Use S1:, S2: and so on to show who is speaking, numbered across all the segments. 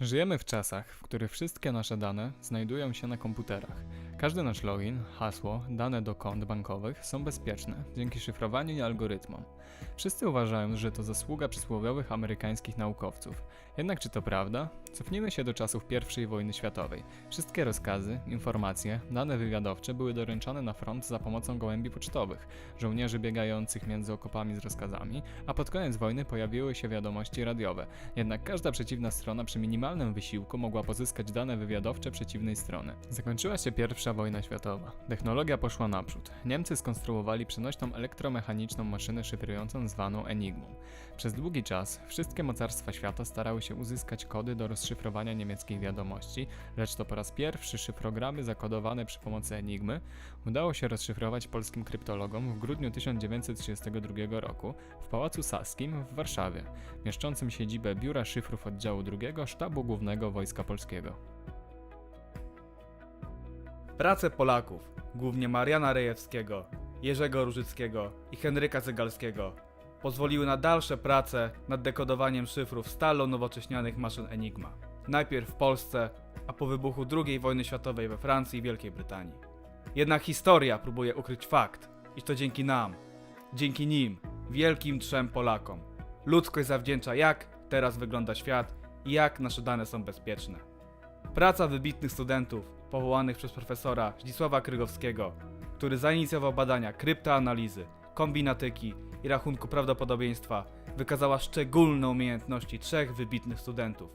S1: Żyjemy w czasach, w których wszystkie nasze dane znajdują się na komputerach. Każdy nasz login, hasło, dane do kont bankowych są bezpieczne dzięki szyfrowaniu i algorytmom. Wszyscy uważają, że to zasługa przysłowiowych amerykańskich naukowców. Jednak czy to prawda? Cofnijmy się do czasów I wojny światowej. Wszystkie rozkazy, informacje, dane wywiadowcze były doręczane na front za pomocą gołębi pocztowych, żołnierzy biegających między okopami z rozkazami, a pod koniec wojny pojawiły się wiadomości radiowe. Jednak każda przeciwna strona przy minimalnym wysiłku mogła pozyskać dane wywiadowcze przeciwnej strony. Zakończyła się pierwsza wojna światowa. Technologia poszła naprzód. Niemcy skonstruowali przenośną elektromechaniczną maszynę szyfrującą zwaną Enigmą. Przez długi czas wszystkie mocarstwa świata starały się uzyskać kody do rozszyfrowania niemieckich wiadomości, lecz to po raz pierwszy szyfrogramy zakodowane przy pomocy Enigmy udało się rozszyfrować polskim kryptologom w grudniu 1932 roku w Pałacu Saskim w Warszawie, mieszczącym siedzibę Biura Szyfrów Oddziału II Sztabu Głównego Wojska Polskiego.
S2: Prace Polaków, głównie Mariana Rejewskiego, Jerzego Różyckiego i Henryka Zygalskiego, pozwoliły na dalsze prace nad dekodowaniem szyfrów stale nowocześnianych maszyn Enigma. Najpierw w Polsce, a po wybuchu II wojny światowej we Francji i Wielkiej Brytanii. Jednak historia próbuje ukryć fakt, iż to dzięki nam, dzięki nim, wielkim trzem Polakom, ludzkość zawdzięcza jak teraz wygląda świat i jak nasze dane są bezpieczne. Praca wybitnych studentów, powołanych przez profesora Zdzisława Krygowskiego, który zainicjował badania kryptoanalizy, kombinatyki i rachunku prawdopodobieństwa, wykazała szczególne umiejętności trzech wybitnych studentów,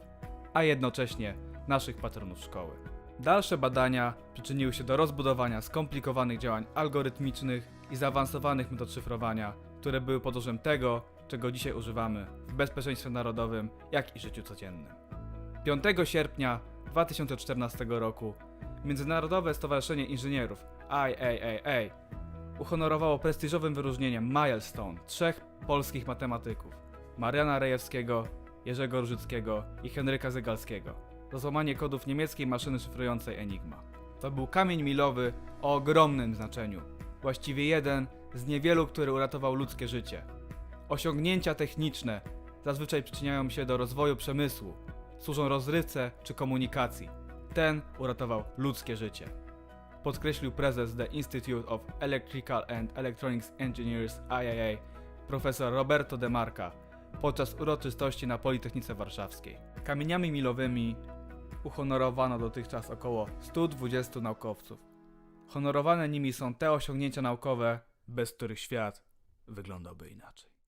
S2: a jednocześnie naszych patronów szkoły. Dalsze badania przyczyniły się do rozbudowania skomplikowanych działań algorytmicznych i zaawansowanych metod szyfrowania, które były podłożem tego, czego dzisiaj używamy w bezpieczeństwie narodowym, jak i życiu codziennym. 5 sierpnia 2014 roku Międzynarodowe Stowarzyszenie Inżynierów IAAA uhonorowało prestiżowym wyróżnieniem Milestone trzech polskich matematyków Mariana Rejewskiego, Jerzego Różyckiego i Henryka Zygalskiego za złamanie kodów niemieckiej maszyny szyfrującej Enigma. To był kamień milowy o ogromnym znaczeniu, właściwie jeden z niewielu, który uratował ludzkie życie. Osiągnięcia techniczne zazwyczaj przyczyniają się do rozwoju przemysłu, służą rozrywce czy komunikacji. Ten uratował ludzkie życie. Podkreślił prezes The Institute of Electrical and Electronics Engineers IAA profesor Roberto De Marca podczas uroczystości na Politechnice Warszawskiej. Kamieniami milowymi uhonorowano dotychczas około 120 naukowców. Honorowane nimi są te osiągnięcia naukowe, bez których świat wyglądałby inaczej.